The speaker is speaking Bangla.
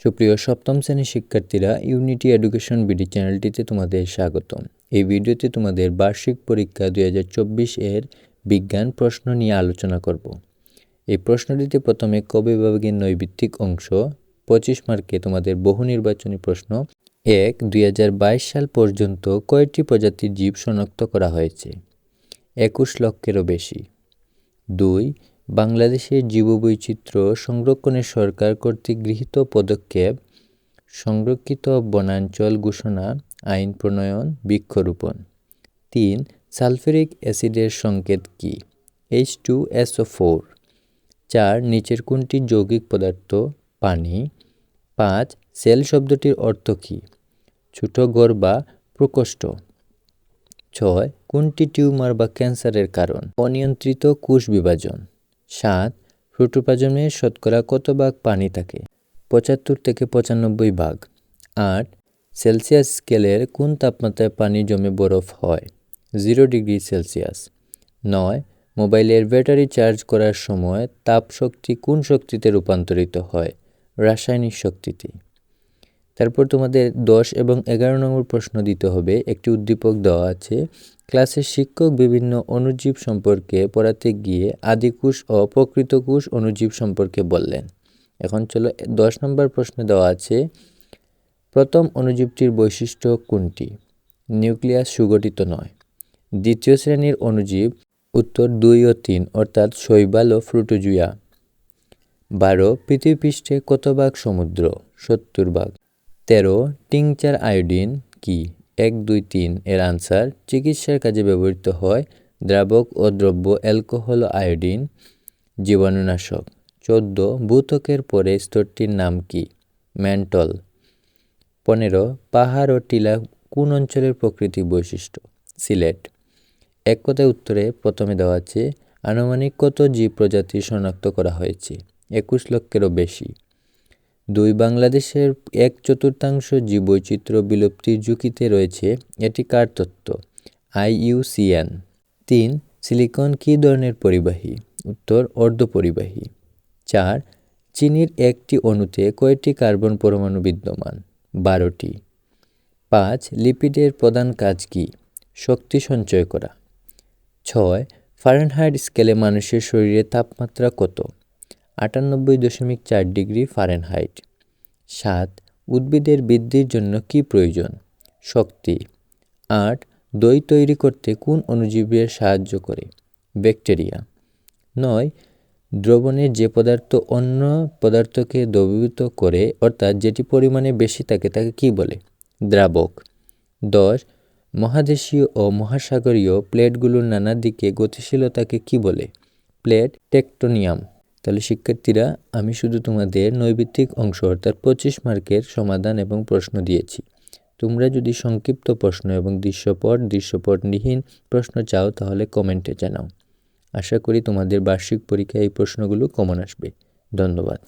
সুপ্রিয়, সপ্তম শ্রেণির শিক্ষার্থীরা ইউনিটি এডুকেশন বিডি চ্যানেলটিতে তোমাদের স্বাগতম। এই ভিডিওতে তোমাদের বার্ষিক পরীক্ষা দুই হাজার চব্বিশ এর বিজ্ঞান প্রশ্ন নিয়ে আলোচনা করব। এই প্রশ্নটিতে প্রথমে ক বিভাগের নৈবিত্তিক অংশ, পঁচিশ মার্কে তোমাদের বহু নির্বাচনী প্রশ্ন, এক, দুই সাল পর্যন্ত কয়টি প্রজাতির জীব শনাক্ত করা হয়েছে? একুশ লক্ষেরও বেশি। দুই বাংলাদেশের জীববৈচিত্র্য সংরক্ষণে সরকার কর্তৃক গৃহীত পদক্ষেপ, সংরক্ষিত বনাঞ্চল ঘোষণা, আইন প্রণয়ন, বৃক্ষরোপণ। তিন, সালফেরিক অ্যাসিডের সংকেত কী? এইচ টু এসও ফোর চার, নিচের কোনটি যৌগিক পদার্থ? পানি। পাঁচ, সেল শব্দটির অর্থ কী? ছোট, গড় বা প্রকোষ্ঠ। ছয়, কোনটি টিউমার বা ক্যান্সারের কারণ? অনিয়ন্ত্রিত কোষ বিভাজন। সাত প্রোটোপ্লাজমে শতকরা কত ভাগ পানি থাকে? পঁচাত্তর থেকে পঁচানব্বই ভাগ। আট, সেলসিয়াস স্কেলের কোন তাপমাত্রায় পানি জমে বরফ হয়? Zero degree Celsius. নয়, মোবাইলের ব্যাটারি চার্জ করার সময় তাপ শক্তি কোন শক্তিতে রূপান্তরিত হয়? রাসায়নিক শক্তিতে। তারপর তোমাদের দশ এবং এগারো নম্বর প্রশ্ন দিতে হবে। একটি উদ্দীপক দেওয়া আছে ক্লাসের শিক্ষক বিভিন্ন অণুজীব সম্পর্কে পড়াতে গিয়ে আদিকুশ ও প্রকৃত কুশ অণুজীব সম্পর্কে বললেন। এখন চলো দশ নম্বর প্রশ্নে দেওয়া আছে। প্রথম অণুজীবটির বৈশিষ্ট্য কোনটি? নিউক্লিয়াস সুগঠিত নয়। দ্বিতীয় শ্রেণির অণুজীব উত্তর দুই ও তিন, অর্থাৎ শৈবাল ও ফ্রুটোজুয়া। বারো পৃথিবীপৃষ্ঠে কত ভাগ সমুদ্র? সত্তর ভাগ। তেরো, টিংচার আয়োডিন কি? এক দুই তিন এর আনসার চিকিৎসার কাজে ব্যবহৃত হয় দ্রাবক ও দ্রব্য অ্যালকোহল আয়োডিন জীবাণুনাশক। চোদ্দ ভূতকের পরে স্তরটির নাম কি? ম্যান্টল পনেরো, পাহাড় ও টিলা কোন অঞ্চলের প্রকৃতি বৈশিষ্ট্য? সিলেট। এক কথায় উত্তরে প্রথমে দেওয়া আছে, আনুমানিক কত জীব প্রজাতি শনাক্ত করা হয়েছে? একুশ লক্ষেরও বেশি। দুই বাংলাদেশের এক চতুর্থাংশ জীববৈচিত্র্য বিলুপ্তির ঝুঁকিতে রয়েছে এটি কার তত্ত্ব? আইইউসিএন তিন, সিলিকন কী ধরনের পরিবাহী? উত্তর, অর্ধপরিবাহী। চার, চিনির একটি অণুতে কয়টি কার্বন পরমাণু বিদ্যমান? বারোটি। পাঁচ, লিপিডের প্রধান কাজ কী? শক্তি সঞ্চয় করা। ছয়, ফারেনহাইট স্কেলে মানুষের শরীরে তাপমাত্রা কত? আটানব্বই দশমিক চার ডিগ্রি ফারেনহাইট। সাত, উদ্ভিদের বৃদ্ধির জন্য কি প্রয়োজন? শক্তি। আট, দই তৈরি করতে কোন অণুজীবের সাহায্য করে? ব্যাকটেরিয়া। নয়, দ্রবণের যে পদার্থ অন্য পদার্থকে দ্রবীভূত করে, অর্থাৎ যেটি পরিমাণে বেশি থাকে তাকে কি বলে? দ্রাবক। দশ, মহাদেশীয় ও মহাসাগরীয় প্লেটগুলোর নানা দিকে গতিশীলতাকে কি বলে? Plate tectonics. তাহলে শিক্ষার্থীরা, আমি শুধু তোমাদের নৈবিত্তিক অংশ অর্থাৎ পঁচিশ মার্কের সমাধান এবং প্রশ্ন দিয়েছি। তোমরা যদি সংক্ষিপ্ত প্রশ্ন এবং দৃশ্যপট দৃশ্যপট নিহীন প্রশ্ন চাও, তাহলে কমেন্টে জানাও। আশা করি তোমাদের বার্ষিক পরীক্ষায় এই প্রশ্নগুলো কমন আসবে। ধন্যবাদ।